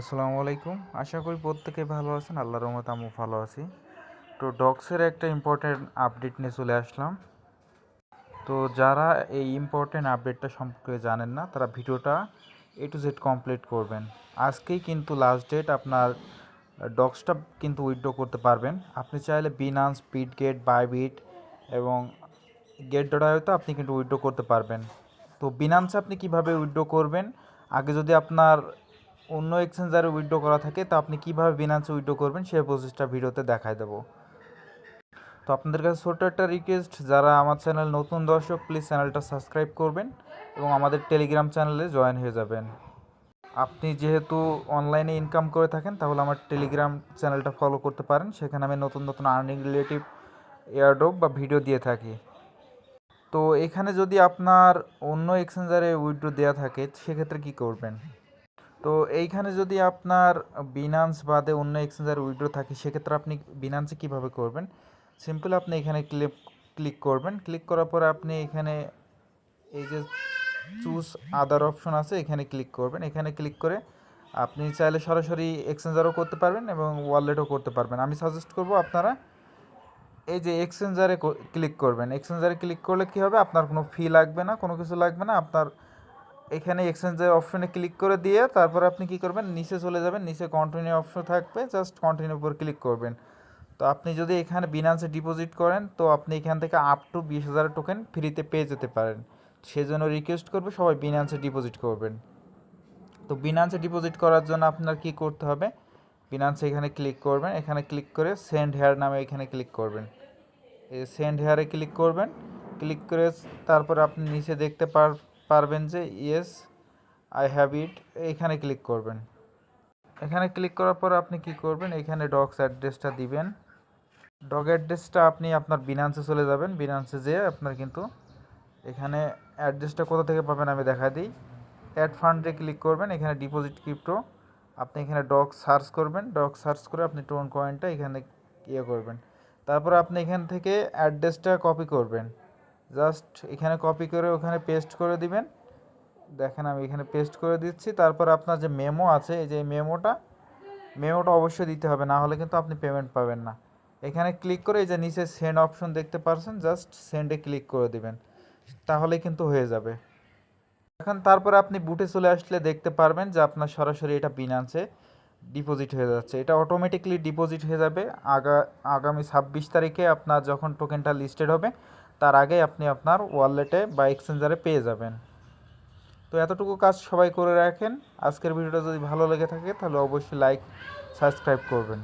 আসসালামু আলাইকুম। আশা করি প্রত্যেকে ভালো আছেন। আল্লাহর রহমতে আমিও ভালো আছি। তো ডক্সের একটা ইম্পর্টেন্ট আপডেট নিয়ে চলে আসলাম। তো যারা এই ইম্পর্টেন্ট আপডেটটা সম্পর্কে জানেন না, তারা ভিডিওটা এ টু জেড কমপ্লিট করবেন। আজকেই কিন্তু লাস্ট ডেট আপনার ডক্সটা কিন্তু উইথড্র করতে পারবেন। আপনি চাইলে বিনান্স গেট বাইবিট এবং গেট ডটায়তো আপনি কিন্তু উইথড্র করতে পারবেন। তো বিনান্সে আপনি কীভাবে উইথড্র করবেন? আগে যদি আপনার অন্য এক্সচেঞ্জারে উইথড্র করা থাকে, তো আপনি কীভাবে বিনান্সে উইথড্র করবেন সেই প্রসেসটা ভিডিওতে দেখায় দেবো। তো আপনাদের কাছে ছোট্ট একটা রিকোয়েস্ট যারা আমার চ্যানেল নতুন দর্শক প্লিজ চ্যানেলটা সাবস্ক্রাইব করবেন এবং আমাদের টেলিগ্রাম চ্যানেলে জয়েন হয়ে যাবেন। আপনি যেহেতু অনলাইনে ইনকাম করে থাকেন, তাহলে আমার টেলিগ্রাম চ্যানেলটা ফলো করতে পারেন। সেখানে আমি নতুন নতুন আর্নিং রিলেটিভ এয়ারড্রপ বা ভিডিও দিয়ে থাকি। তো এখানে যদি আপনার অন্য এক্সচেঞ্জারে উইথড্র দেওয়া থাকে, সেক্ষেত্রে কী করবেন? তো এইখানে যদি আপনার বিনান্স বাদে অন্য এক্সচেঞ্জার উইথড্র থাকে, সেক্ষেত্রে আপনি বিনান্সে কীভাবে করবেন? সিম্পল আপনি এখানে ক্লিক ক্লিক করবেন। ক্লিক করার পরে আপনি এখানে এই যে চুজ আদার অপশন আছে, এখানে ক্লিক করবেন। এখানে ক্লিক করে আপনি চাইলে সরাসরি এক্সচেঞ্জারও করতে পারবেন এবং ওয়ালেটও করতে পারবেন। আমি সাজেস্ট করব আপনারা এই যে এক্সচেঞ্জারে ক্লিক করবেন। এক্সচেঞ্জারে ক্লিক করলে কী হবে? আপনার কোনো ফি লাগবে না, কোনো কিছু লাগবে না। আপনার এখানে এক্সচেঞ্জের অপশনে ক্লিক করে দিয়ে তারপর আপনি কি করবেন? নিচে চলে যাবেন, নিচে কন্টিনিউ অপশন থাকবে জাস্ট কন্টিনিউ উপর ক্লিক করবেন। তো আপনি যদি এখানে বিনান্সে ডিপোজিট করেন, তো আপনি এখান থেকে আপ টু বিশ হাজার টোকেন ফ্রিতে পেয়ে যেতে পারেন। সেই জন্য রিকোয়েস্ট করবে, সবাই বিনান্সে ডিপোজিট করবেন। তো বিনান্সে ডিপোজিট করার জন্য আপনার কি করতে হবে? বিনান্সে এখানে ক্লিক করবেন, এখানে ক্লিক করে সেন্ড হেয়ার নামে এখানে ক্লিক করবেন। সেন্ড হেয়ারে ক্লিক করবেন ক্লিক করে তারপর আপনি নিচে দেখতে পার পারবেন যে ইয়েস আই হ্যাভ ইট এখানে ক্লিক করবেন। এখানে ক্লিক করার পর আপনি কি করবেন? এখানে ডগস অ্যাড্রেসটা দিবেন। ডগ অ্যাড্রেসটা আপনি আপনার বিনান্সে চলে যাবেন। বিনান্সে যেয়ে আপনার কিন্তু এখানে অ্যাড্রেসটা কোথা থেকে পাবেন আমি দেখা দিই। অ্যাড ফান্ডে ক্লিক করবেন। এখানে ডিপোজিট ক্রিপ্টো আপনি এখানে ডগ সার্চ করবেন। ডগ সার্চ করে আপনি টোন কয়েনটা এখানে ইয়ে করবেন। তারপর আপনি এখান থেকে অ্যাড্রেসটা কপি করবেন। জাস্ট এখানে কপি করে ওখানে পেস্ট করে দিবেন। দেখেন আমি এখানে পেস্ট করে দিচ্ছি। তারপর আপনার যে মেমো আছে, এই যে মেমোটা মেমোটা অবশ্যই দিতে হবে, না হলে কিন্তু আপনি পেমেন্ট পাবেন না। এখানে ক্লিক করে এই যে নিচে সেন্ড অপশন দেখতে পারছেন, জাস্ট সেন্ডে ক্লিক করে দিবেন। তাহলে কিন্তু হয়ে যাবে। এখন তারপরে আপনি বুটে চলে আসলে দেখতে পারবেন যে আপনার সরাসরি এটা বিনান্সে ডিপোজিট হয়ে যাচ্ছে। এটা অটোমেটিকলি ডিপোজিট হয়ে যাবে। আগা, আগামী ছাব্বিশ তারিখে আপনার যখন টোকেনটা লিস্টেড হবে তার আগে আপনি আপনার ওয়ালেটে বা এক্সচেঞ্জারে পেয়ে যাবেন। তো এতটুকু কাজ সবাই করে রাখেন। আজকের ভিডিওটা যদি ভালো লেগে থাকে, তাহলে অবশ্যই লাইক সাবস্ক্রাইব করবেন।